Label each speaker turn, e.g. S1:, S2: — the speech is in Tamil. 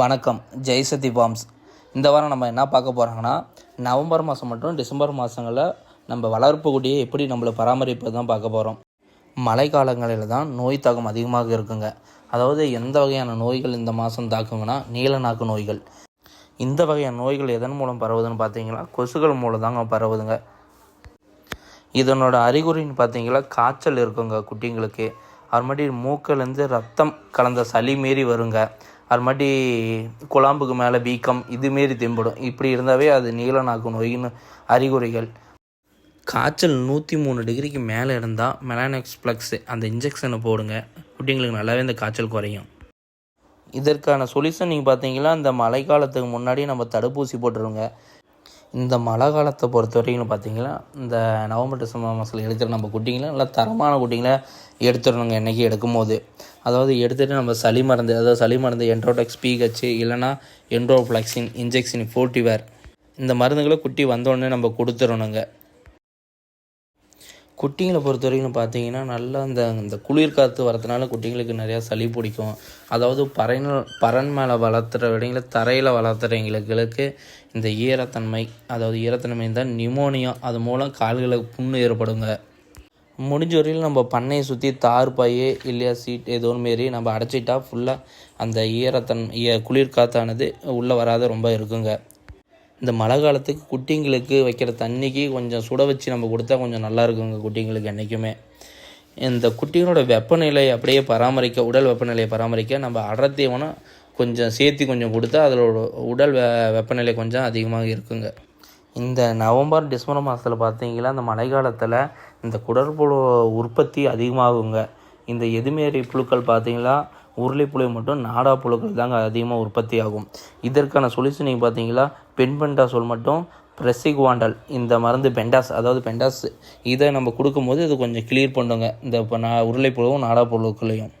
S1: வணக்கம். ஜெய்சதி ஃபார்ம்ஸ் இந்த வாரம் நம்ம என்ன பார்க்க போகிறாங்கன்னா நவம்பர் மாதம் மற்றும் டிசம்பர் மாதங்களில் நம்ம வளர்ப்பு குட்டியை எப்படி நம்மளை பராமரிப்பது தான் பார்க்க போகிறோம் மழை காலங்களில் தான் நோய் தாக்கம் அதிகமாக இருக்குங்க. அதாவது எந்த வகையான நோய்கள் இந்த மாதம் தாக்குங்கன்னா நீல நாக்கு நோய்கள். இந்த வகையான நோய்கள் எதன் மூலம் பரவுதுன்னு பார்த்தீங்கன்னா கொசுக்கள் மூலம் தாங்க பரவுதுங்க. இதனோட அறிகுறின்னு பார்த்தீங்கன்னா காய்ச்சல் இருக்குங்க குட்டிங்களுக்கு. அது மாதிரி மூக்கிலேருந்து ரத்தம் கலந்த சளி மாரி வருங்க. அப்புறமாட்டி குழாம்புக்கு மேலே வீக்கம் இதுமாரி தென்படும் இப்படி இருந்தாவே அது நீல நாக்கு நோயின்னு அறிகுறிகள். காய்ச்சல் நூற்றி மூணு டிகிரிக்கு மேலே இருந்தால் மெலானெக்ஸ் ப்ளக்ஸு அந்த இன்ஜெக்ஷனை போடுங்க. குட்டிங்களுக்கு நல்லாவே இந்த காய்ச்சல் குறையும். இதற்கான சொல்யூஷன் நீங்கள் பார்த்தீங்கன்னா இந்த மழை காலத்துக்கு முன்னாடி நம்ம தடுப்பூசி போட்டுருங்க. இந்த மழை காலத்தை பொறுத்த வரைக்கும் பார்த்தீங்கன்னா இந்த நவம்பர் டிசம்பர் மாதத்தில் எடுக்கிற நம்ம குட்டிங்களை நல்லா தரமான குட்டிங்களை எடுத்துடணுங்க என்றைக்கு எடுக்கும்போது. அதாவது எடுத்துகிட்டு நம்ம சளி மருந்து அதாவது சளி மருந்து என்ட்ரோடெக்ஸ் பிஹெச் இல்லைனா என்ட்ரோஃப்ளாக்சின் இன்ஜெக்ஷன் ஃபோர்ட்டிவேர் இந்த மருந்துகளை குட்டி வந்தோடனே நம்ம கொடுத்துடணுங்க. குட்டிங்களை பொறுத்த வரைக்கும் பார்த்தீங்கன்னா நல்லா அந்த இந்த குளிர் காற்று வரதுனால குட்டிங்களுக்கு நிறையா சளி பிடிக்கும். அதாவது பறைன் பறன் மேலே வளர்த்துற விடங்கள தரையில் வளர்த்துறவங்களுக்கு இந்த ஈரத்தன்மை அதாவது ஈரத்தன்மை தான் நிமோனியா அது மூலம் கால்களுக்கு புண்ணு ஏற்படுங்க. முடிஞ்ச வரையில் நம்ம பண்ணையை சுற்றி தார் பாயே இல்லையா சீட் ஏதோ மாரி நம்ம அடைச்சிட்டா ஃபுல்லாக அந்த ஈரத்தன் ஈ- குளிர் காற்றானது உள்ளே வராத ரொம்ப இருக்குங்க. இந்த மழை காலத்துக்கு குட்டிங்களுக்கு வைக்கிற தண்ணிக்கு கொஞ்சம் சுட வச்சு நம்ம கொடுத்தா கொஞ்சம் நல்லா இருக்குங்க குட்டிங்களுக்கு என்றைக்குமே இந்த குட்டிகளோட வெப்பநிலையை அப்படியே பராமரிக்க உடல் வெப்பநிலையை பராமரிக்க நம்ம அடர்த்தீவனம் கொஞ்சம் சேர்த்து கொஞ்சம் கொடுத்தா அதோட உடல் வெ வெப்பநிலை கொஞ்சம் அதிகமாக இருக்குங்க. இந்த நவம்பர் டிசம்பர் மாதத்தில் பார்த்தீங்கன்னா இந்த மழை காலத்தில் இந்த குடற்புழு உற்பத்தி அதிகமாகுங்க. இந்த எதுமேரி புழுக்கள் பார்த்தீங்கன்னா உருளைப்புழு மட்டும் நாடா புழுக்கள் தாங்க அதிகமாக உற்பத்தி ஆகும் இதற்கான சொல்யூஷன் நீங்கள் பார்த்தீங்களா பென்பென்டாசோல் மட்டும் பிரசிக்வாண்டல் இந்த மருந்து பெண்டாஸ் அதாவது பெண்டாஸ் இதை நம்ம கொடுக்கும்போது இது கொஞ்சம் கிளியர் பண்ணுங்க. இந்த இப்போ நான் உருளைப்புழுவும் நாடா புழுக்களையும்.